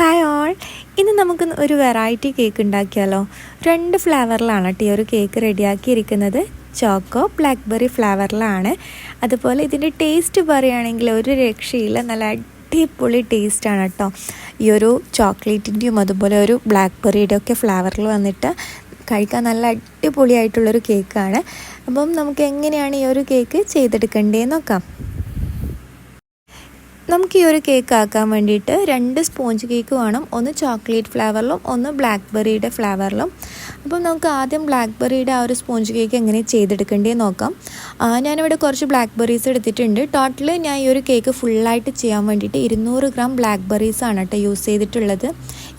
Hi all ഇന്ന് നമുക്ക് ഒരു വെറൈറ്റി കേക്ക് ഉണ്ടാക്കിയാലോ? രണ്ട് ഫ്ലേവറിലാണ് കേട്ടോ ഒരു കേക്ക് റെഡിയാക്കിയിരിക്കുന്നത് ചോക്കോ ബ്ലാക്ക്ബെറി ഫ്ലേവറിലാണ് അതുപോലെ ഇതിന്റെ ടേസ്റ്റ് പറയുകയാണെങ്കിൽ ഒരു രക്ഷയില്ല. നല്ല അടിപൊളി ടേസ്റ്റാണ് കേട്ടോ ഈ ഒരു ചോക്ലേറ്റിന്റെയും അതുപോലെ ഒരു ബ്ലാക്ക്ബെറിയുടെ ഒക്കെ ഫ്ലേവറിൽ വന്നിട്ട് കഴിക്കാൻ നല്ല അടിപൊളിയായിട്ടുള്ളൊരു കേക്കാണ് അപ്പം നമുക്ക് എങ്ങനെയാണ് ഈ ഒരു കേക്ക് ചെയ്തെടുക്കേണ്ടതെന്ന് നോക്കാം. നമുക്ക് ഈ ഒരു കേക്ക് ആക്കാൻ വേണ്ടിയിട്ട് രണ്ട് സ്പോഞ്ച് കേക്ക് വേണം. ഒന്ന് ചോക്ലേറ്റ് ഫ്ലേവറിലും ഒന്ന് ബ്ലാക്ക് ബെറിയുടെ ഫ്ലേവറിലും അപ്പം നമുക്ക് ആദ്യം ബ്ലാക്ക് ബെറിയുടെ ആ ഒരു സ്പോഞ്ച് കേക്ക് എങ്ങനെ ചെയ്തെടുക്കേണ്ടതെന്ന് നോക്കാം. ഞാനിവിടെ കുറച്ച് ബ്ലാക്ക് ബെറീസ് എടുത്തിട്ടുണ്ട്. ടോട്ടൽ ഞാൻ ഈ ഒരു കേക്ക് ഫുള്ളായിട്ട് ചെയ്യാൻ വേണ്ടിയിട്ട് ഇരുന്നൂറ് ഗ്രാം ബ്ലാക്ക്ബെറീസ് ആണ് കേട്ടോ യൂസ് ചെയ്തിട്ടുള്ളത്.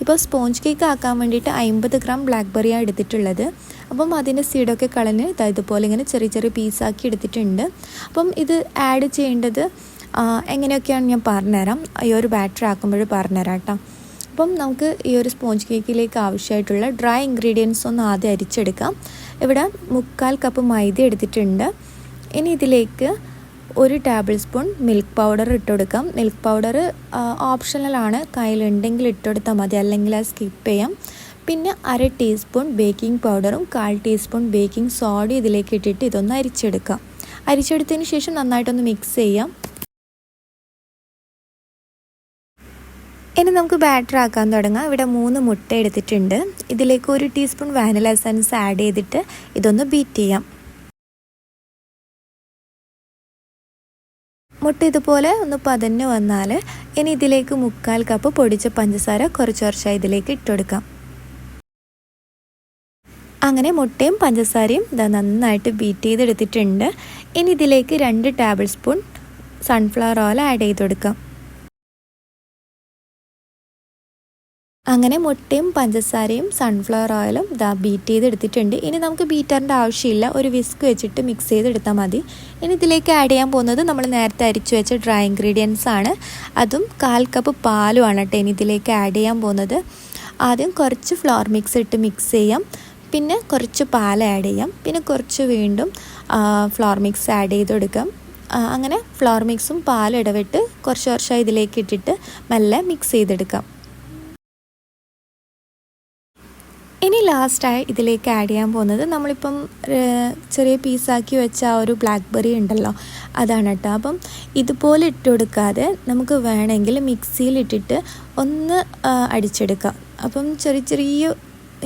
ഇപ്പോൾ സ്പോഞ്ച് കേക്ക് ആക്കാൻ വേണ്ടിയിട്ട് അമ്പത് ഗ്രാം ബ്ലാക്ക് ബെറിയാണ് എടുത്തിട്ടുള്ളത്. അപ്പം അതിന്റെ സീഡൊക്കെ കളഞ്ഞ് ഇതുപോലെ ഇങ്ങനെ ചെറിയ ചെറിയ പീസാക്കി എടുത്തിട്ടുണ്ട്. അപ്പം ഇത് ആഡ് ചെയ്യേണ്ടത് എങ്ങനെയൊക്കെയാണ് ഞാൻ പറഞ്ഞുതരാം. ഈ ഒരു ബാറ്റർ ആക്കുമ്പോൾ പറഞ്ഞുതരാം കേട്ടോ. അപ്പം നമുക്ക് ഈ ഒരു സ്പോഞ്ച് കേക്കിലേക്ക് ആവശ്യമായിട്ടുള്ള ഡ്രൈ ഇൻഗ്രീഡിയൻസ് ഒന്ന് ആദ്യം അരിച്ചെടുക്കാം. ഇവിടെ മുക്കാൽ കപ്പ് മൈദ എടുത്തിട്ടുണ്ട്. ഇനി ഇതിലേക്ക് ഒരു ടേബിൾ സ്പൂൺ മിൽക്ക് പൗഡർ ഇട്ടുകൊടുക്കാം മിൽക്ക് പൗഡർ ഓപ്ഷണലാണ് കയ്യിലുണ്ടെങ്കിൽ ഇട്ടുകൊടുത്താൽ മതി. അല്ലെങ്കിൽ അത് സ്കിപ്പ് ചെയ്യാം. പിന്നെ അര ടീസ്പൂൺ ബേക്കിംഗ് പൗഡറും കാൽ ടീസ്പൂൺ ബേക്കിംഗ് സോഡയും ഇതിലേക്ക് ഇട്ടിട്ട് ഇതൊന്ന് അരിച്ചെടുക്കാം. അരിച്ചെടുത്തതിന് ശേഷം നന്നായിട്ടൊന്ന് മിക്സ് ചെയ്യാം. ഇനി നമുക്ക് ബാറ്റർ ആക്കാൻ തുടങ്ങാം. ഇവിടെ മൂന്ന് മുട്ട എടുത്തിട്ടുണ്ട്. ഇതിലേക്ക് ഒരു ടീസ്പൂൺ വാനില എസൻസ് ആഡ് ചെയ്തിട്ട് ഇതൊന്ന് ബീറ്റ് ചെയ്യാം. മുട്ട ഇതുപോലെ ഒന്ന് പതഞ്ഞു വന്നാൽ ഇനി ഇതിലേക്ക് മുക്കാൽ കപ്പ് പൊടിച്ച പഞ്ചസാര കുറച്ച് കുറച്ചായി ഇതിലേക്ക് ഇട്ടുകൊടുക്കാം അങ്ങനെ മുട്ടയും പഞ്ചസാരയും ഇതാ നന്നായിട്ട് ബീറ്റ് ചെയ്തെടുത്തിട്ടുണ്ട്. ഇനി ഇതിലേക്ക് രണ്ട് tablespoon sunflower oil add ചെയ്ത് കൊടുക്കാം. അങ്ങനെ മുട്ടയും പഞ്ചസാരയും സൺഫ്ലവർ ഓയിലും ഇതാ ബീറ്റ് ചെയ്തെടുത്തിട്ടുണ്ട്. ഇനി നമുക്ക് ബീറ്ററിന്റെ ആവശ്യമില്ല. ഒരു വിസ്ക് വെച്ചിട്ട് മിക്സ് ചെയ്തെടുത്താൽ മതി. ഇനി ഇതിലേക്ക് ആഡ് ചെയ്യാൻ പോകുന്നത് നമ്മൾ നേരത്തെ അരിച്ചു വെച്ച ഡ്രൈ ഇൻഗ്രീഡിയൻസ് ആണ്. അതും കാൽ കപ്പ് പാലുമാണ് കേട്ടോ ഇനി ഇതിലേക്ക് ആഡ് ചെയ്യാൻ പോകുന്നത്. ആദ്യം കുറച്ച് ഫ്ലോർ മിക്സ് ഇട്ട് മിക്സ് ചെയ്യാം. പിന്നെ കുറച്ച് പാൽ ആഡ് ചെയ്യാം. പിന്നെ കുറച്ച് വീണ്ടും ഫ്ലോർ മിക്സ് ആഡ് ചെയ്ത് കൊടുക്കാം അങ്ങനെ ഫ്ലോർ മിക്സും പാലും ഇടവിട്ട് കുറച്ച് വർഷം ഇതിലേക്ക് ഇട്ടിട്ട് നല്ല മിക്സ് ചെയ്തെടുക്കാം. ഇനി ലാസ്റ്റായി ഇതിലേക്ക് ആഡ് ചെയ്യാൻ പോകുന്നത് നമ്മളിപ്പം ചെറിയ പീസാക്കി വെച്ച ആ ഒരു ബ്ലാക്ക്ബെറി ഉണ്ടല്ലോ അതാണ് കേട്ടോ അപ്പം ഇതുപോലെ ഇട്ട് കൊടുക്കാതെ നമുക്ക് വേണമെങ്കിൽ മിക്സിയിലിട്ടിട്ട് ഒന്ന് അടിച്ചെടുക്കാം. അപ്പം ചെറിയ ചെറിയ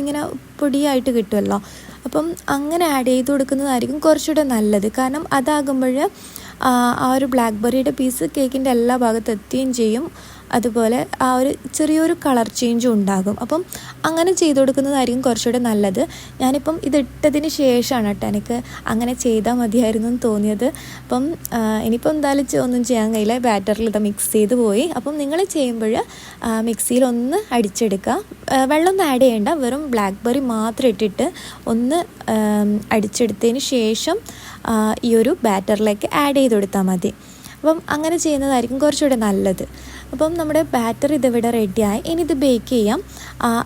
ഇങ്ങനെ പൊടിയായിട്ട് കിട്ടുമല്ലോ അപ്പം അങ്ങനെ ആഡ് ചെയ്ത് കൊടുക്കുന്നതായിരിക്കും കുറച്ചുകൂടെ നല്ലത്. കാരണം അതാകുമ്പോൾ ആ ഒരു ബ്ലാക്ക്ബെറിയുടെ പീസ് കേക്കിന്റെ എല്ലാ ഭാഗത്തെത്തുകയും ചെയ്യും. അതുപോലെ ആ ഒരു ചെറിയൊരു കളർ ചേഞ്ചും ഉണ്ടാകും. അപ്പം അങ്ങനെ ചെയ്ത് കൊടുക്കുന്നതായിരിക്കും കുറച്ചുകൂടെ നല്ലത്. ഞാനിപ്പം ഇതിട്ടതിന് ശേഷമാണ് കേട്ടോ എനിക്ക് അങ്ങനെ ചെയ്താൽ മതിയായിരുന്നു എന്ന് തോന്നിയത്. അപ്പം ഇനിയിപ്പോൾ എന്തായാലും ഒന്നും ചെയ്യാൻ കഴിയില്ല. ബാറ്ററിൽ ഇത് മിക്സ് ചെയ്ത് പോയി. അപ്പം നിങ്ങൾ ചെയ്യുമ്പോൾ മിക്സിയിൽ ഒന്ന് അടിച്ചെടുക്കുക. വെള്ളം ആഡ് ചെയ്യേണ്ട. വെറും ബ്ലാക്ക് ബെറി മാത്രം ഇട്ടിട്ട് ഒന്ന് അടിച്ചെടുത്തതിന് ശേഷം ഈ ഒരു ബാറ്ററിലേക്ക് ആഡ് ചെയ്ത് കൊടുത്താൽ മതി. അപ്പം അങ്ങനെ ചെയ്യുന്നതായിരിക്കും കുറച്ചുകൂടെ നല്ലത്. അപ്പം നമ്മുടെ ബാറ്റർ ഇതിവിടെ റെഡിയായി. ഇനി ഇത് ബേക്ക് ചെയ്യാം.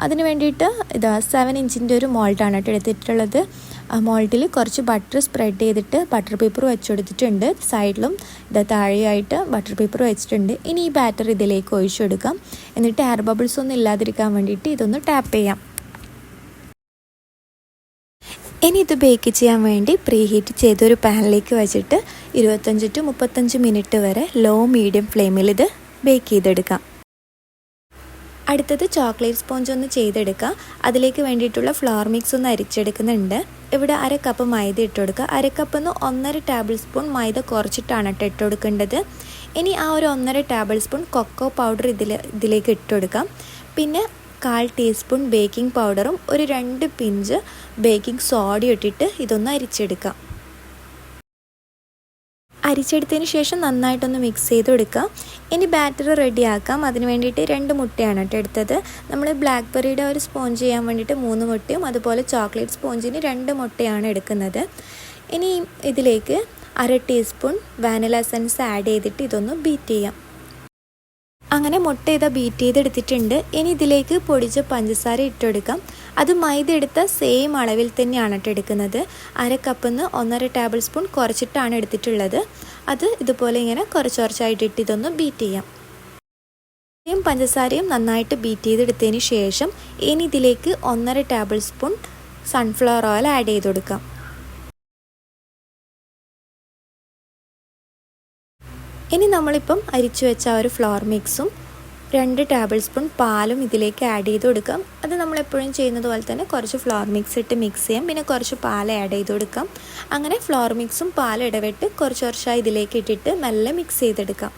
അതിന് വേണ്ടിയിട്ട് ഇത് സെവൻ ഇഞ്ചിന്റെ ഒരു മോൾട്ടാണ് കേട്ടോ എടുത്തിട്ടുള്ളത്. മോൾട്ടിൽ കുറച്ച് ബട്ടർ സ്പ്രെഡ് ചെയ്തിട്ട് ബട്ടർ പേപ്പർ വെച്ചെടുത്തിട്ടുണ്ട് സൈഡിലും ഇത് താഴെയായിട്ട് ബട്ടർ പേപ്പർ വെച്ചിട്ടുണ്ട്. ഇനി ഈ ബാറ്റർ ഇതിലേക്ക് ഒഴിച്ചു കൊടുക്കാം. എന്നിട്ട് എയർ ബബിൾസ് ഒന്നും ഇല്ലാതിരിക്കാൻ വേണ്ടിയിട്ട് ഇതൊന്ന് ടാപ്പ് ചെയ്യാം. ഇനി ഇത് ബേക്ക് ചെയ്യാൻ വേണ്ടി പ്രീ ഹീറ്റ് ചെയ്തൊരു പാനിലേക്ക് വെച്ചിട്ട് ഇരുപത്തഞ്ച് ടു മുപ്പത്തഞ്ച് മിനിറ്റ് വരെ ലോ മീഡിയം ഫ്ലെയിമിൽ ഇത് ബേക്ക് ചെയ്തെടുക്കാം. അടുത്തത് ചോക്ലേറ്റ് സ്പോഞ്ച് ഒന്ന് ചെയ്തെടുക്കുക. അതിലേക്ക് വേണ്ടിയിട്ടുള്ള ഫ്ലവർ മിക്സ് ഒന്ന് അരിച്ചെടുക്കുന്നുണ്ട്. ഇവിടെ അര കപ്പ് മൈദ ഇട്ടുകൊടുക്കുക. അര കപ്പ് ഒന്നര ടേബിൾ സ്പൂൺ മൈദ കുറച്ചിട്ടാണ് കേട്ടോ ഇട്ട് കൊടുക്കേണ്ടത് ഇനി ആ ഒരു ഒന്നര ടേബിൾ സ്പൂൺ കൊക്കോ പൗഡർ ഇതിൽ ഇതിലേക്ക് ഇട്ട് കൊടുക്കാം പിന്നെ കാൽ ടീസ്പൂൺ ബേക്കിംഗ് പൗഡറും ഒരു രണ്ട് പിഞ്ച് ബേക്കിംഗ് സോഡയും ഇട്ടിട്ട് ഇതൊന്ന് അരിച്ചെടുക്കാം. അരിച്ചെടുത്തതിന് ശേഷം നന്നായിട്ടൊന്ന് മിക്സ് ചെയ്ത് കൊടുക്കുക ഇനി ബാറ്റർ റെഡിയാക്കാം അതിന് വേണ്ടിയിട്ട് രണ്ട് മുട്ടയാണ് കേട്ടോ എടുത്തത്. നമ്മൾ ബ്ലാക്ക്ബെറിയുടെ ഒരു സ്പോഞ്ച് ചെയ്യാൻ വേണ്ടിയിട്ട് മൂന്ന് മുട്ടയും അതുപോലെ ചോക്ലേറ്റ് സ്പോഞ്ചിന് രണ്ട് മുട്ടയാണ് എടുക്കുന്നത്. ഇനി ഇതിലേക്ക് അര ടീസ്പൂൺ വാനില എസൻസ് ആഡ് ചെയ്തിട്ട് ഇതൊന്ന് ബീറ്റ് ചെയ്യാം. അങ്ങനെ മുട്ട ഇതാ ബീറ്റ് ചെയ്തെടുത്തിട്ടുണ്ട്. ഇനി ഇതിലേക്ക് പൊടിച്ച പഞ്ചസാര ഇട്ടെടുക്കാം. അത് മൈദ എടുത്ത സെയിം അളവിൽ തന്നെയാണ് കേട്ടോ എടുക്കുന്നത്. അര കപ്പിന്ന് ഒന്നര ടേബിൾ സ്പൂൺ കുറച്ചിട്ടാണ് എടുത്തിട്ടുള്ളത്. അത് ഇതുപോലെ ഇങ്ങനെ കുറച്ച് കുറച്ചായിട്ട് ഇട്ട് ഇതൊന്ന് ബീറ്റ് ചെയ്യാം. യും പഞ്ചസാരയും നന്നായിട്ട് ബീറ്റ് ചെയ്തെടുത്തതിന് ശേഷം ഇനി ഇതിലേക്ക് ഒന്നര tablespoon sunflower oil add ചെയ്ത് കൊടുക്കാം. ഇനി നമ്മളിപ്പം അരിച്ചു വെച്ച ആ ഒരു ഫ്ലോർ മിക്സും രണ്ട് ടേബിൾ സ്പൂൺ പാലും ഇതിലേക്ക് ആഡ് ചെയ്ത് കൊടുക്കാം. അത് നമ്മളെപ്പോഴും ചെയ്യുന്നത് പോലെ തന്നെ കുറച്ച് ഫ്ലോർ മിക്സ് ഇട്ട് മിക്സ് ചെയ്യാം. പിന്നെ കുറച്ച് പാൽ ആഡ് ചെയ്ത് കൊടുക്കാം. അങ്ങനെ ഫ്ലോർ മിക്സും പാലും ഇടവിട്ട് കുറച്ച് കുറച്ചായി ഇതിലേക്ക് ഇട്ടിട്ട് നല്ല മിക്സ് ചെയ്തെടുക്കാം.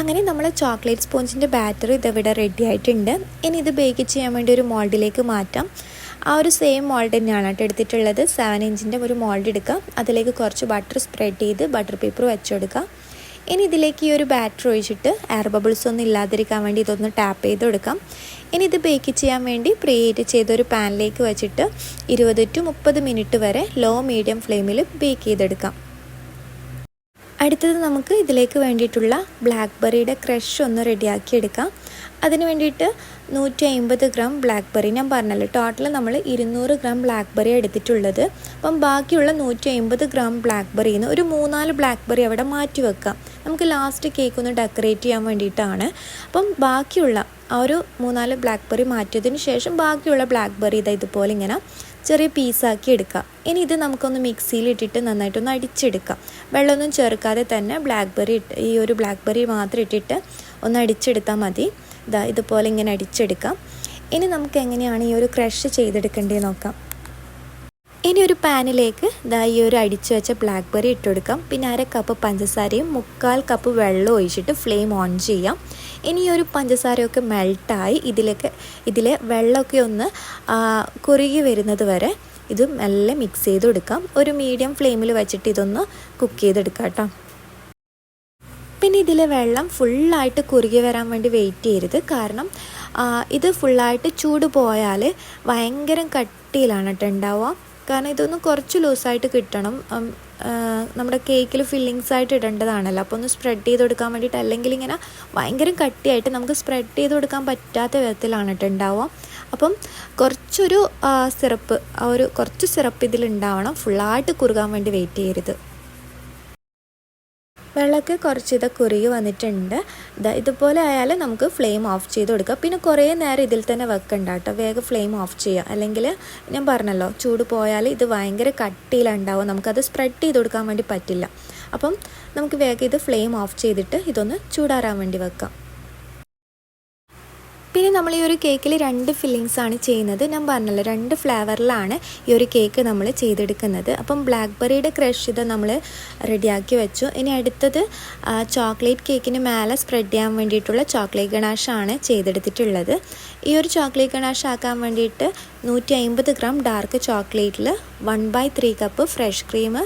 അങ്ങനെ നമ്മൾ ചോക്ലേറ്റ് സ്പോഞ്ചിന്റെ ബാറ്ററി ഇതിവിടെ റെഡി ആയിട്ടുണ്ട്. ഇനി ഇത് ബേക്ക് ചെയ്യാൻ വേണ്ടി ഒരു മോൾഡിലേക്ക് മാറ്റാം. ആ ഒരു സെയിം മോൾഡ് തന്നെയാണ് കേട്ടോ എടുത്തിട്ടുള്ളത്. സെവൻ ഇഞ്ചിന്റെ ഒരു മോൾഡ് എടുക്കാം. അതിലേക്ക് കുറച്ച് ബട്ടർ സ്പ്രെഡ് ചെയ്ത് ബട്ടർ പേപ്പർ വെച്ചെടുക്കാം. ഇനി ഇതിലേക്ക് ഈ ഒരു ബാറ്റർ ഒഴിച്ചിട്ട് എയർ ബബിൾസ് ഒന്നും ഇല്ലാതിരിക്കാൻ വേണ്ടി ഇതൊന്ന് ടാപ്പ് ചെയ്ത് കൊടുക്കാം. ഇനി ഇത് ബേക്ക് ചെയ്യാൻ വേണ്ടി പ്രീഹീറ്റ് ചെയ്തൊരു പാനിലേക്ക് വെച്ചിട്ട് ഇരുപത് ടു മുപ്പത് മിനിറ്റ് വരെ ലോ മീഡിയം ഫ്ലെയിമിൽ ബേക്ക് ചെയ്തെടുക്കാം. അടുത്തത് നമുക്ക് ഇതിലേക്ക് വേണ്ടിയിട്ടുള്ള ബ്ലാക്ക്ബെറിയുടെ ക്രഷ് ഒന്ന് റെഡിയാക്കി എടുക്കാം. അതിന് വേണ്ടിയിട്ട് നൂറ്റി അമ്പത് ഗ്രാം ബ്ലാക്ക്ബെറി ഞാൻ പറഞ്ഞല്ലോ. ടോട്ടൽ നമ്മൾ ഇരുന്നൂറ് ഗ്രാം ബ്ലാക്ക്ബെറി എടുത്തിട്ടുള്ളത്. അപ്പം ബാക്കിയുള്ള നൂറ്റി അമ്പത് ഗ്രാം ബ്ലാക്ക്ബെറിയിൽ നിന്ന് ഒരു മൂന്നാൽ ബ്ലാക്ക്ബെറി അവിടെ മാറ്റി വെക്കാം. നമുക്ക് ലാസ്റ്റ് കേക്ക് ഒന്ന് ഡെക്കറേറ്റ് ചെയ്യാൻ വേണ്ടിയിട്ടാണ്. അപ്പം ബാക്കിയുള്ള ആ ഒരു മൂന്നാൽ ബ്ലാക്ക്ബെറി മാറ്റിയതിന് ശേഷം ബാക്കിയുള്ള ബ്ലാക്ക്ബെറി ഇതാ ഇതുപോലെ ഇങ്ങനെ ചെറിയ പീസാക്കി എടുക്കാം. ഇനി ഇത് നമുക്കൊന്ന് മിക്സിയിൽ ഇട്ടിട്ട് നന്നായിട്ടൊന്ന് അടിച്ചെടുക്കാം. വെള്ളമൊന്നും ചേർക്കാതെ തന്നെ ബ്ലാക്ക്ബെറി ഇട്ട് ഈ ഒരു ബ്ലാക്ക്ബെറി മാത്രം ഇട്ടിട്ട് ഒന്ന് അടിച്ചെടുത്താൽ മതി. ഇതാ ഇതുപോലെ ഇങ്ങനെ അടിച്ചെടുക്കാം. ഇനി നമുക്ക് എങ്ങനെയാണ് ഈ ഒരു ക്രഷ് ചെയ്തെടുക്കേണ്ടത് നോക്കാം. ഇനി ഒരു പാനിലേക്ക് ഇതാ ഈ ഒരു അടിച്ചു വെച്ച ബ്ലാക്ക്ബെറി ഇട്ട് കൊടുക്കാം പിന്നെ അര കപ്പ് പഞ്ചസാരയും മുക്കാൽ കപ്പ് വെള്ളം ഒഴിച്ചിട്ട് ഫ്ലെയിം ഓൺ ചെയ്യാം. ഇനി ഒരു പഞ്ചസാരയൊക്കെ മെൽട്ടായി ഇതിലേക്ക് ഇതിലെ വെള്ളമൊക്കെ ഒന്ന് കുറുകി വരുന്നത് വരെ ഇത് നല്ല മിക്സ് ചെയ്ത് കൊടുക്കാം. ഒരു മീഡിയം ഫ്ലെയിമിൽ വെച്ചിട്ട് ഇതൊന്ന് കുക്ക് ചെയ്തെടുക്കാം കേട്ടോ. പിന്നെ ഇതിലെ വെള്ളം ഫുള്ളായിട്ട് കുറുകി വരാൻ വേണ്ടി വെയിറ്റ് ചെയ്യരുത്. കാരണം ഇത് ഫുള്ളായിട്ട് ചൂട് പോയാൽ ഭയങ്കര കട്ടിയിലാണ് കേട്ടോ ഉണ്ടാവുക കാരണം ഇതൊന്ന് കുറച്ച് ലൂസായിട്ട് കിട്ടണം. നമ്മുടെ കേക്കിൽ ഫില്ലിങ്സ് ആയിട്ട് ഇടേണ്ടതാണല്ലോ. അപ്പോൾ ഒന്ന് സ്പ്രെഡ് ചെയ്ത് കൊടുക്കാൻ വേണ്ടിയിട്ട് അല്ലെങ്കിൽ ഇങ്ങനെ ഭയങ്കര കട്ടിയായിട്ട് നമുക്ക് സ്പ്രെഡ് ചെയ്ത് കൊടുക്കാൻ പറ്റാത്ത വിധത്തിലാണ് കേട്ടോ ഉണ്ടാവുക അപ്പം കുറച്ചൊരു സിറപ്പ് ആ ഒരു കുറച്ച് സിറപ്പ് ഇതിലുണ്ടാവണം ഫുള്ളായിട്ട് കുറുകാൻ വേണ്ടി വെയിറ്റ് ചെയ്യരുത്. വെള്ളമൊക്കെ കുറച്ച് ഇത് കുറുകി വന്നിട്ടുണ്ട്. ഇതുപോലെ ആയാൽ നമുക്ക് ഫ്ലെയിം ഓഫ് ചെയ്ത് കൊടുക്കുക പിന്നെ കുറേ നേരം ഇതിൽ തന്നെ വെക്കണ്ട കേട്ടോ. വേഗം ഫ്ലെയിം ഓഫ് ചെയ്യുക അല്ലെങ്കിൽ ഞാൻ പറഞ്ഞല്ലോ ചൂട് പോയാൽ ഇത് ഭയങ്കര കട്ടിയിലുണ്ടാവും. നമുക്കത് സ്പ്രെഡ് ചെയ്ത് കൊടുക്കാൻ വേണ്ടി പറ്റില്ല. അപ്പം നമുക്ക് വേഗം ഇത് ഫ്ലെയിം ഓഫ് ചെയ്തിട്ട് ഇതൊന്ന് ചൂടാറാൻ വേണ്ടി വെക്കാം. പിന്നെ നമ്മൾ ഈ ഒരു കേക്കിൽ രണ്ട് ഫില്ലിങ്സ് ആണ് ചെയ്യുന്നത്. ഞാൻ പറഞ്ഞല്ലോ രണ്ട് ഫ്ലേവറിലാണ് ഈ ഒരു കേക്ക് നമ്മൾ ചെയ്തെടുക്കുന്നത്. അപ്പം ബ്ലാക്ക്ബെറിയുടെ ക്രഷ് ഇത് നമ്മൾ റെഡിയാക്കി വെച്ചു. ഇനി അടുത്തത് ചോക്ലേറ്റ് കേക്കിന് മേലെ സ്പ്രെഡ് ചെയ്യാൻ വേണ്ടിയിട്ടുള്ള ചോക്ലേറ്റ് ഗണാഷാണ് ചെയ്തെടുത്തിട്ടുള്ളത്. ഈ ഒരു ചോക്ലേറ്റ് ഗണാഷ് ആക്കാൻ വേണ്ടിയിട്ട് നൂറ്റി അമ്പത് gram dark ചോക്ലേറ്റിൽ one by three cup fresh cream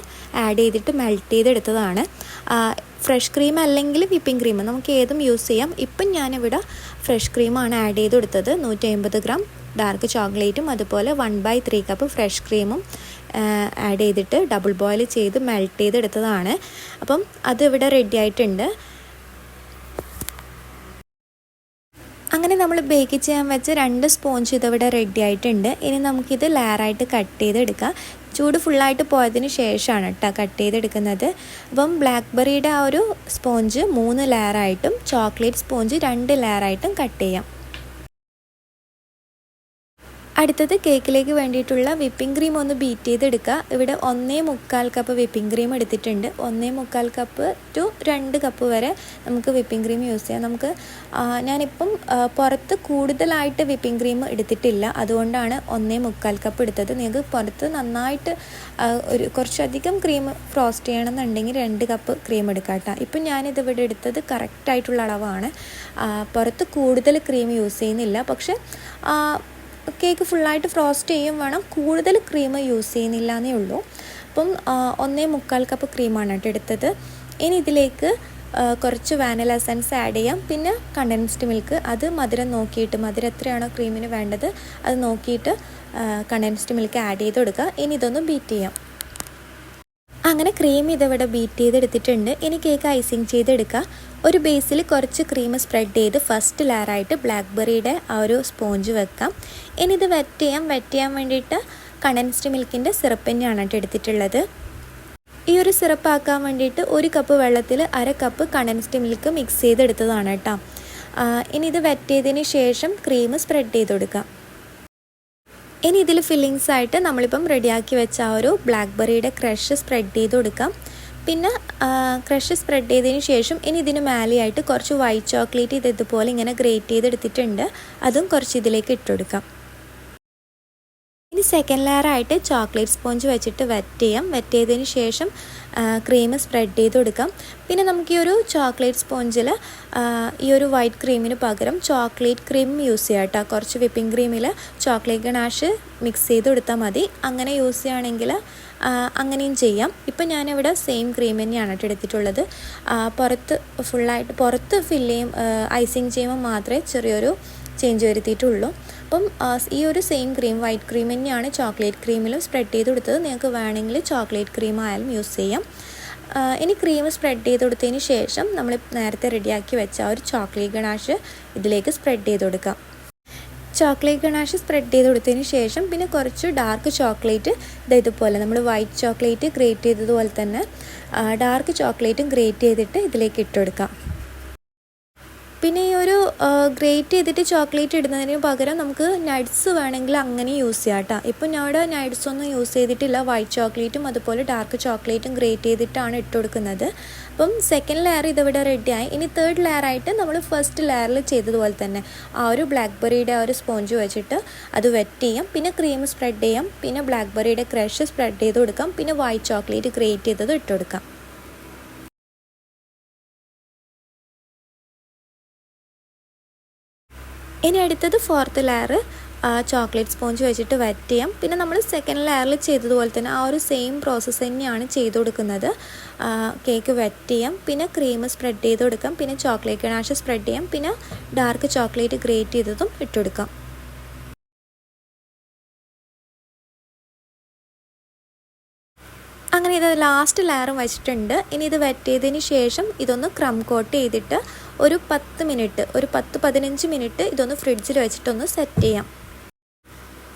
add ചെയ്തിട്ട് മെൽറ്റ് ചെയ്തെടുത്തതാണ്. ഫ്രഷ് ക്രീം അല്ലെങ്കിൽ വിപ്പിംഗ് ക്രീം നമുക്ക് ഏതും യൂസ് ചെയ്യാം. ഇപ്പം ഞാനിവിടെ ഫ്രഷ് ക്രീമാണ് ആഡ് ചെയ്ത് കൊടുത്തത്. നൂറ്റി അമ്പത് ഗ്രാം ഡാർക്ക് ചോക്ലേറ്റും അതുപോലെ one by three cup fresh ക്രീമും ആഡ് ചെയ്തിട്ട് ഡബിൾ ബോയിൽ ചെയ്ത് മെൽറ്റ് ചെയ്തെടുത്തതാണ്. അപ്പം അത് ഇവിടെ റെഡി ആയിട്ടുണ്ട്. അങ്ങനെ നമ്മൾ ബേക്ക് ചെയ്യാൻ വെച്ച രണ്ട് സ്പോഞ്ച് ഇതിവിടെ റെഡി ആയിട്ടുണ്ട്. ഇനി നമുക്കിത് ലെയറായിട്ട് കട്ട് ചെയ്തെടുക്കാം. ചൂട് ഫുള്ളായിട്ട് പോയതിന് ശേഷമാണ് കേട്ടോ കട്ട് ചെയ്തെടുക്കുന്നത്. അപ്പം ബ്ലാക്ക്ബെറിയുടെ ആ ഒരു സ്പോഞ്ച് മൂന്ന് ലെയറായിട്ടും ചോക്ലേറ്റ് സ്പോഞ്ച് രണ്ട് ലെയറായിട്ടും കട്ട് ചെയ്യാം. അടുത്തത് കേക്കിലേക്ക് വേണ്ടിയിട്ടുള്ള വിപ്പിംഗ് ക്രീം ഒന്ന് ബീറ്റ് ചെയ്തെടുക്കുക. ഇവിടെ ഒന്നേ മുക്കാൽ കപ്പ് വിപ്പിംഗ് ക്രീം എടുത്തിട്ടുണ്ട്. ഒന്നേ മുക്കാൽ കപ്പ് ടു രണ്ട് കപ്പ് വരെ നമുക്ക് വിപ്പിംഗ് ക്രീം യൂസ് ചെയ്യാം. നമുക്ക് ഞാനിപ്പം പുറത്ത് കൂടുതലായിട്ട് വിപ്പിംഗ് ക്രീം എടുത്തിട്ടില്ല. അതുകൊണ്ടാണ് ഒന്നേ മുക്കാൽ കപ്പ് എടുത്തത്. നിങ്ങൾക്ക് പുറത്ത് നന്നായിട്ട് ഒരു കുറച്ചധികം ക്രീം ഫ്രോസ്റ്റ് ചെയ്യണമെന്നുണ്ടെങ്കിൽ രണ്ട് കപ്പ് ക്രീം എടുക്കാം കേട്ടോ. ഇപ്പം ഞാനിത് ഇവിടെ എടുത്തത് കറക്റ്റായിട്ടുള്ള അളവാണ്. പുറത്ത് കൂടുതൽ ക്രീം യൂസ് ചെയ്യുന്നില്ല. പക്ഷേ കേക്ക് ഫുള്ളായിട്ട് ഫ്രോസ്റ്റ് ചെയ്യും വേണം. കൂടുതൽ ക്രീം യൂസ് ചെയ്യുന്നില്ല എന്നേ ഉള്ളൂ. അപ്പം ഒന്നേ മുക്കാൽ കപ്പ് ക്രീമാണ് കേട്ടോ എടുത്തത്. ഇനി ഇതിലേക്ക് കുറച്ച് വാനില എസൻസ് ആഡ് ചെയ്യാം. പിന്നെ കണ്ടൻസ്ഡ് മിൽക്ക് അത് മധുരം നോക്കിയിട്ട് മധുരം എത്രയാണോ ക്രീമിന് വേണ്ടത് അത് നോക്കിയിട്ട് കണ്ടൻസ്ഡ് മിൽക്ക് ആഡ് ചെയ്ത് കൊടുക്കുക. ഇനി ഇതൊന്ന് ബീറ്റ് ചെയ്യാം. അങ്ങനെ ക്രീം ഇതിവിടെ ബീറ്റ് ചെയ്തെടുത്തിട്ടുണ്ട്. ഇനി കേക്ക് ഐസിങ് ചെയ്തെടുക്കുക. ഒരു ബേസിൽ കുറച്ച് ക്രീം സ്പ്രെഡ് ചെയ്ത് ഫസ്റ്റ് ലെയറായിട്ട് ബ്ലാക്ക്ബെറിയുടെ ആ ഒരു സ്പോഞ്ച് വെക്കാം. ഇനി ഇത് വെറ്റ് ചെയ്യാം. വെറ്റ് ചെയ്യാൻ വേണ്ടിയിട്ട് കണ്ടൻസ്ഡ് മിൽക്കിന്റെ സിറപ്പ് തന്നെയാണ് കേട്ടോ എടുത്തിട്ടുള്ളത്. ഈ ഒരു സിറപ്പ് ആക്കാൻ വേണ്ടിയിട്ട് ഒരു കപ്പ് വെള്ളത്തിൽ അര കപ്പ് കണ്ടൻസ്ഡ് മിൽക്ക് മിക്സ് ചെയ്തെടുത്തതാണ് കേട്ടോ. ഇനി ഇത് വെറ്റ് ചെയ്തതിന് ശേഷം ക്രീം സ്പ്രെഡ് ചെയ്ത് കൊടുക്കാം ഇനി ഇതിൽ ഫില്ലിങ്സ് ആയിട്ട് നമ്മളിപ്പം റെഡിയാക്കി വെച്ച ആ ഒരു ബ്ലാക്ക്ബെറിയുടെ ക്രഷ് സ്പ്രെഡ് ചെയ്ത് കൊടുക്കാം. പിന്നെ ക്രഷ് സ്പ്രെഡ് ചെയ്തതിന് ശേഷം ഇനി ഇതിന് മേലെയായിട്ട് കുറച്ച് വൈറ്റ് ചോക്ലേറ്റ് ഇത് ഇതുപോലെ ഇങ്ങനെ ഗ്രേറ്റ് ചെയ്തെടുത്തിട്ടുണ്ട്. അതും കുറച്ച് ഇതിലേക്ക് ഇട്ട് കൊടുക്കാം. ഇനി സെക്കൻഡ് ലെയർ ആയിട്ട് ചോക്ലേറ്റ് സ്പോഞ്ച് വെച്ചിട്ട് വെറ്റ് ചെയ്യാം. വെറ്റ് ചെയ്തതിന് ശേഷം ക്രീം സ്പ്രെഡ് ചെയ്ത് കൊടുക്കാം. പിന്നെ നമുക്ക് ഈ ഒരു ചോക്ലേറ്റ് സ്പോഞ്ചിൽ ഈ ഒരു വൈറ്റ് ക്രീമിന് പകരം ചോക്ലേറ്റ് ക്രീം യൂസ് ചെയ്യാം കേട്ടോ കുറച്ച് വിപ്പിംഗ് ക്രീമിൽ ചോക്ലേറ്റ് ഗണാഷ് മിക്സ് ചെയ്ത് കൊടുത്താൽ മതി. അങ്ങനെ യൂസ് ചെയ്യുകയാണെങ്കിൽ അങ്ങനെയും ചെയ്യാം. ഇപ്പം ഞാനിവിടെ സെയിം ക്രീം തന്നെയാണ് കേട്ടോ എടുത്തിട്ടുള്ളത്. പുറത്ത് ഫുള്ളായിട്ട് പുറത്ത് ഫില്ല് ചെയ്യും ഐസിങ് ചെയ്യുമ്പോൾ മാത്രമേ ചെറിയൊരു ചേഞ്ച് വരുത്തിയിട്ടുള്ളൂ. അപ്പം ഈ ഒരു സെയിം ക്രീം വൈറ്റ് ക്രീം തന്നെയാണ് ചോക്ലേറ്റ് ക്രീമിലും സ്പ്രെഡ് ചെയ്ത് കൊടുത്തത്. നിങ്ങൾക്ക് വേണമെങ്കിൽ ചോക്ലേറ്റ് ക്രീം ആയാലും യൂസ് ചെയ്യാം. ഇനി ക്രീം സ്പ്രെഡ് ചെയ്ത് കൊടുത്തതിന് ശേഷം നമ്മൾ നേരത്തെ റെഡിയാക്കി വെച്ച ഒരു ചോക്ലേറ്റ് ഗണാഷ് ഇതിലേക്ക് സ്പ്രെഡ് ചെയ്ത് കൊടുക്കാം ചോക്ലേറ്റ് ഗണാഷ് സ്പ്രെഡ് ചെയ്ത് കൊടുത്തതിന് ശേഷം പിന്നെ കുറച്ച് ഡാർക്ക് ചോക്ലേറ്റ് ഇത് ഇതുപോലെ നമ്മൾ വൈറ്റ് ചോക്ലേറ്റ് ഗ്രേറ്റ് ചെയ്തതുപോലെ തന്നെ ഡാർക്ക് ചോക്ലേറ്റും ഗ്രേറ്റ് ചെയ്തിട്ട് ഇതിലേക്ക് ഇട്ട് കൊടുക്കാം പിന്നെ ഈ ഒരു ഗ്രേറ്റ് ചെയ്തിട്ട് ചോക്ലേറ്റ് ഇടുന്നതിന് പകരം നമുക്ക് നട്ട്സ് വേണമെങ്കിൽ അങ്ങനെ യൂസ് ചെയ്യാം കേട്ടോ ഇപ്പം ഞാൻ ഇവിടെ നട്ട്സ് ഒന്നും യൂസ് ചെയ്തിട്ടില്ല. വൈറ്റ് ചോക്ലേറ്റും അതുപോലെ ഡാർക്ക് ചോക്ലേറ്റും ഗ്രേറ്റ് ചെയ്തിട്ടാണ് ഇട്ട് കൊടുക്കുന്നത്. അപ്പം സെക്കൻഡ് ലെയർ ഇതിവിടെ റെഡിയായി ഇനി തേർഡ് ലെയർ ആയിട്ട് നമ്മൾ ഫസ്റ്റ് ലെയറിൽ ചെയ്തതുപോലെ തന്നെ ആ ഒരു ബ്ലാക്ക്ബെറിയുടെ ആ ഒരു സ്പോഞ്ച് വെച്ചിട്ട് അത് വെറ്റ് ചെയ്യാം. പിന്നെ ക്രീം സ്പ്രെഡ് ചെയ്യാം. പിന്നെ ബ്ലാക്ക്ബെറിയുടെ ക്രഷ് സ്പ്രെഡ് ചെയ്ത് കൊടുക്കാം. പിന്നെ വൈറ്റ് ചോക്ലേറ്റ് ഗ്രേറ്റ് ചെയ്തത് ഇട്ട് കൊടുക്കാം. ഇനി അടുത്തത് ഫോർത്ത് ലെയർ ചോക്ലേറ്റ് സ്പോഞ്ച് വെച്ചിട്ട് വെറ്റ് ചെയ്യാം. പിന്നെ നമ്മൾ സെക്കൻഡ് ലെയറിൽ ചെയ്തതുപോലെ തന്നെ ആ ഒരു സെയിം പ്രോസസ്സ് തന്നെയാണ് ചെയ്ത് കൊടുക്കുന്നത്. കേക്ക് വെറ്റ് ചെയ്യാം. പിന്നെ ക്രീം സ്പ്രെഡ് ചെയ്ത് കൊടുക്കാം. പിന്നെ ചോക്ലേറ്റ് ഗണാഷ് സ്പ്രെഡ് ചെയ്യാം. പിന്നെ ഡാർക്ക് ചോക്ലേറ്റ് ഗ്രേറ്റ് ചെയ്തതും ഇട്ട് കൊടുക്കാം. അങ്ങനെ ഇത് ലാസ്റ്റ് ലെയറും വെച്ചിട്ടുണ്ട്. ഇനി ഇത് വെറ്റ് ചെയ്തതിന് ശേഷം ഇതൊന്ന് ക്രം കോട്ട് ചെയ്തിട്ട് ഒരു പത്ത് മിനിറ്റ് ഒരു പത്ത് പതിനഞ്ച് മിനിറ്റ് ഇതൊന്ന് ഫ്രിഡ്ജിൽ വെച്ചിട്ടൊന്ന് സെറ്റ് ചെയ്യാം.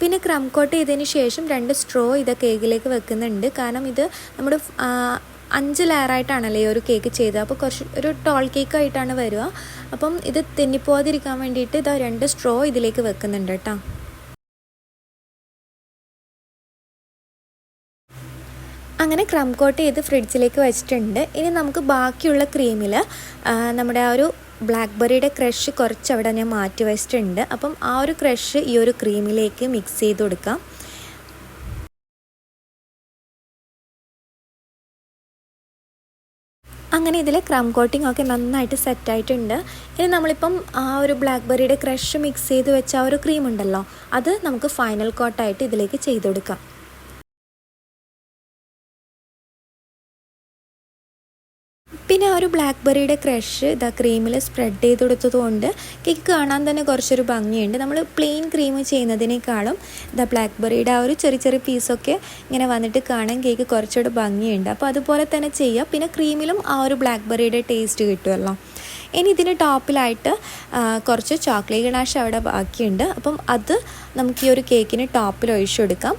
പിന്നെ ക്രം കോട്ട് ചെയ്തതിന് ശേഷം രണ്ട് സ്ട്രോ ഇത് കേക്കിലേക്ക് വെക്കുന്നുണ്ട്. കാരണം ഇത് നമ്മുടെ അഞ്ച് ലെയറായിട്ടാണല്ലേ ഈ ഒരു കേക്ക് ചെയ്തത്. അപ്പോൾ കുറച്ച് ഒരു ടോൾ കേക്ക് ആയിട്ടാണ് വരിക. അപ്പം ഇത് തെന്നിപ്പോവാതിരിക്കാൻ വേണ്ടിയിട്ട് ഇതാ രണ്ട് സ്ട്രോ ഇതിലേക്ക് വെക്കുന്നുണ്ട് കേട്ടോ. അങ്ങനെ ക്രം കോട്ട് ചെയ്ത് ഫ്രിഡ്ജിലേക്ക് വെച്ചിട്ടുണ്ട്. ഇനി നമുക്ക് ബാക്കിയുള്ള ക്രീമിൽ നമ്മുടെ ആ ഒരു ബ്ലാക്ക്ബെറിയുടെ ക്രഷ് കുറച്ച് അവിടെ ഞാൻ മാറ്റി വെച്ചിട്ടുണ്ട്. അപ്പം ആ ഒരു ക്രഷ് ഈ ഒരു ക്രീമിലേക്ക് മിക്സ് ചെയ്ത് കൊടുക്കാം. അങ്ങനെ ഇതിൽ ക്രം കോട്ടിംഗ് ഒക്കെ നന്നായിട്ട് സെറ്റായിട്ടുണ്ട് ഇനി നമ്മളിപ്പം ആ ഒരു ബ്ലാക്ക്ബെറിയുടെ ക്രഷ് മിക്സ് ചെയ്ത് വെച്ച ആ ഒരു ക്രീം ഉണ്ടല്ലോ അത് നമുക്ക് ഫൈനൽ കോട്ടായിട്ട് ഇതിലേക്ക് ചെയ്തു കൊടുക്കാം. പിന്നെ ആ ഒരു ബ്ലാക്ക്ബെറിയുടെ ക്രഷ് ഇതാ ക്രീമിൽ സ്പ്രെഡ് ചെയ്ത് കൊടുത്തതുകൊണ്ട് കേക്ക് കാണാൻ തന്നെ കുറച്ചൊരു ഭംഗിയുണ്ട്. നമ്മൾ പ്ലെയിൻ ക്രീം ചെയ്യുന്നതിനേക്കാളും ഇതാ ബ്ലാക്ക്ബെറിയുടെ ആ ഒരു ചെറിയ ചെറിയ പീസൊക്കെ ഇങ്ങനെ വന്നിട്ട് കാണാൻ കേക്ക് കുറച്ചുകൂടെ ഭംഗിയുണ്ട്. അപ്പോൾ അതുപോലെ തന്നെ ചെയ്യുക പിന്നെ ക്രീമിലും ആ ഒരു ബ്ലാക്ക്ബെറിയുടെ ടേസ്റ്റ് കിട്ടുമല്ലോ ഇനി ഇതിന് ടോപ്പിലായിട്ട് കുറച്ച് ചോക്ലേറ്റ് ഗണാഷ് അവിടെ ബാക്കിയുണ്ട്. അപ്പം അത് നമുക്ക് ഈ ഒരു കേക്കിന് ടോപ്പിൽ ഒഴിച്ചു കൊടുക്കാം.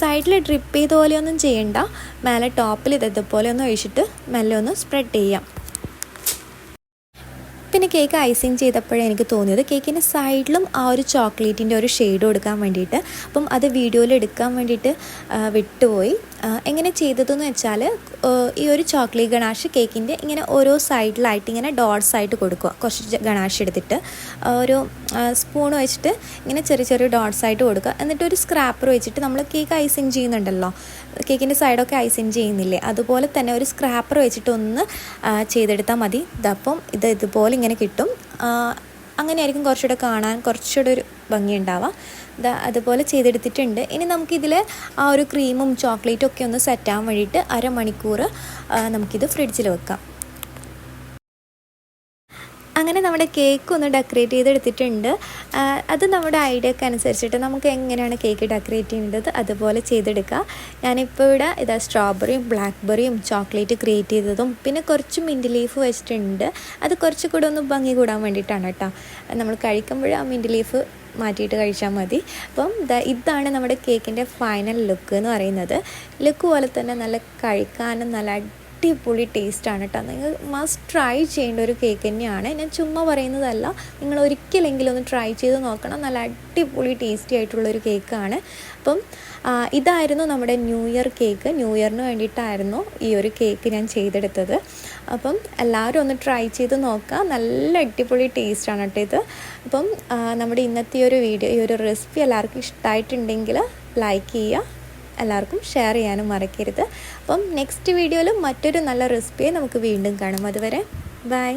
സൈഡിൽ ഡ്രിപ്പ് ചെയ്ത പോലെയൊന്നും ചെയ്യണ്ട. മേലെ ടോപ്പിൽ ഇത് ഇതുപോലെ ഒന്ന് ഒഴിച്ചിട്ട് മെല്ലെ ഒന്ന് സ്പ്രെഡ് ചെയ്യാം. പിന്നെ കേക്ക് ഐസിങ് ചെയ്തപ്പോഴേ എനിക്ക് തോന്നിയത്. കേക്കിന്റെ സൈഡിലും ആ ഒരു ചോക്ലേറ്റിന്റെ ഒരു ഷെയ്ഡ് കൊടുക്കാൻ വേണ്ടിയിട്ട്. അപ്പം അത് വീഡിയോയിൽ എടുക്കാൻ വേണ്ടിയിട്ട് വിട്ടുപോയി. എങ്ങനെ ചെയ്തതെന്ന് വെച്ചാൽ ഈ ഒരു ചോക്ലേറ്റ് ഗണാഷ് കേക്കിന്റെ ഇങ്ങനെ ഓരോ സൈഡിലായിട്ട് ഇങ്ങനെ ഡോട്ട്സ് ആയിട്ട് കൊടുക്കുക. കുറച്ച് ഗണാഷ് എടുത്തിട്ട് ഒരു സ്പൂൺ വെച്ചിട്ട് ഇങ്ങനെ ചെറിയ ചെറിയ ഡോട്ട്സ് ആയിട്ട് കൊടുക്കുക. എന്നിട്ട് ഒരു സ്ക്രാപ്പർ വെച്ചിട്ട് നമ്മൾ കേക്ക് ഐസിങ് ചെയ്യുന്നുണ്ടല്ലോ. കേക്കിന്റെ സൈഡൊക്കെ ഐസിങ് ചെയ്യുന്നില്ലേ? അതുപോലെ തന്നെ ഒരു സ്ക്രാപ്പർ വെച്ചിട്ട് ഒന്ന് ചെയ്തെടുത്താൽ മതി. ഇതപ്പം ഇത് ഇതുപോലെ ഇങ്ങനെ കിട്ടും. അങ്ങനെയായിരിക്കും കുറച്ചുകൂടെ കാണാൻ കുറച്ചുകൂടെ ഒരു ഭംഗി ഉണ്ടാവുക. ഇതാ അതുപോലെ ചെയ്തെടുത്തിട്ടുണ്ട്. ഇനി നമുക്കിതിൽ ആ ഒരു ക്രീമും ചോക്ലേറ്റും ഒക്കെ ഒന്ന് സെറ്റാൻ വേണ്ടിയിട്ട് അരമണിക്കൂർ നമുക്കിത് ഫ്രിഡ്ജിൽ വെക്കാം. അങ്ങനെ നമ്മുടെ കേക്ക് ഒന്ന് ഡെക്കറേറ്റ് ചെയ്തെടുത്തിട്ടുണ്ട്. അത് നമ്മുടെ ഐഡിയക്ക് അനുസരിച്ചിട്ട് നമുക്ക് എങ്ങനെയാണ് കേക്ക് ഡെക്കറേറ്റ് ചെയ്യേണ്ടത് അതുപോലെ ചെയ്തെടുക്കുക ഞാനിപ്പോൾ ഇവിടെ ഇതാ സ്ട്രോബെറിയും ബ്ലാക്ക്ബെറിയും ചോക്ലേറ്റ് ക്രിയേറ്റ് ചെയ്തതും പിന്നെ കുറച്ച് മിന്റ് ലീഫ് വെച്ചിട്ടുണ്ട്. അത് കുറച്ച് കൂടെ ഒന്ന് ഭംഗി കൂടാൻ വേണ്ടിയിട്ടാണ് കേട്ടോ. നമ്മൾ കഴിക്കുമ്പോൾ ആ മിന്റ് ലീഫ് മാറ്റിയിട്ട് കഴിച്ചാൽ മതി. അപ്പം ഇതാണ് നമ്മുടെ കേക്കിന്റെ ഫൈനൽ ലുക്ക് എന്ന് പറയുന്നത്. ലുക്ക് പോലെ തന്നെ നല്ല കഴിക്കാനും നല്ല അടിപൊളി ടേസ്റ്റാണ് കേട്ടോ നിങ്ങൾ മസ്റ്റ് ട്രൈ ചെയ്യേണ്ട ഒരു കേക്ക് തന്നെയാണ്. ഞാൻ ചുമ്മാ പറയുന്നതല്ല. നിങ്ങൾ ഒരിക്കലെങ്കിലും ഒന്ന് ട്രൈ ചെയ്ത് നോക്കണം. നല്ല അടിപൊളി ടേസ്റ്റി ആയിട്ടുള്ളൊരു കേക്കാണ് അപ്പം ഇതായിരുന്നു നമ്മുടെ ന്യൂ ഇയർ കേക്ക് ന്യൂ ഇയറിന് വേണ്ടിയിട്ടായിരുന്നു ഈ ഒരു കേക്ക് ഞാൻ ചെയ്തെടുത്തത്. അപ്പം എല്ലാവരും ഒന്ന് ട്രൈ ചെയ്ത് നോക്കുക നല്ല അടിപൊളി ടേസ്റ്റാണ് കേട്ടോ ഇത്. അപ്പം നമ്മുടെ ഇന്നത്തെ ഈ ഒരു വീഡിയോ ഈ ഒരു റെസിപ്പി എല്ലാവർക്കും ഇഷ്ടമായിട്ടുണ്ടെങ്കിൽ ലൈക്ക് ചെയ്യുക. എല്ലാവർക്കും ഷെയർ ചെയ്യാനും മറക്കരുത്. അപ്പം നെക്സ്റ്റ് വീഡിയോയിൽ മറ്റൊരു നല്ല റെസിപ്പിയെ നമുക്ക് വീണ്ടും കാണാം. അതുവരെ ബൈ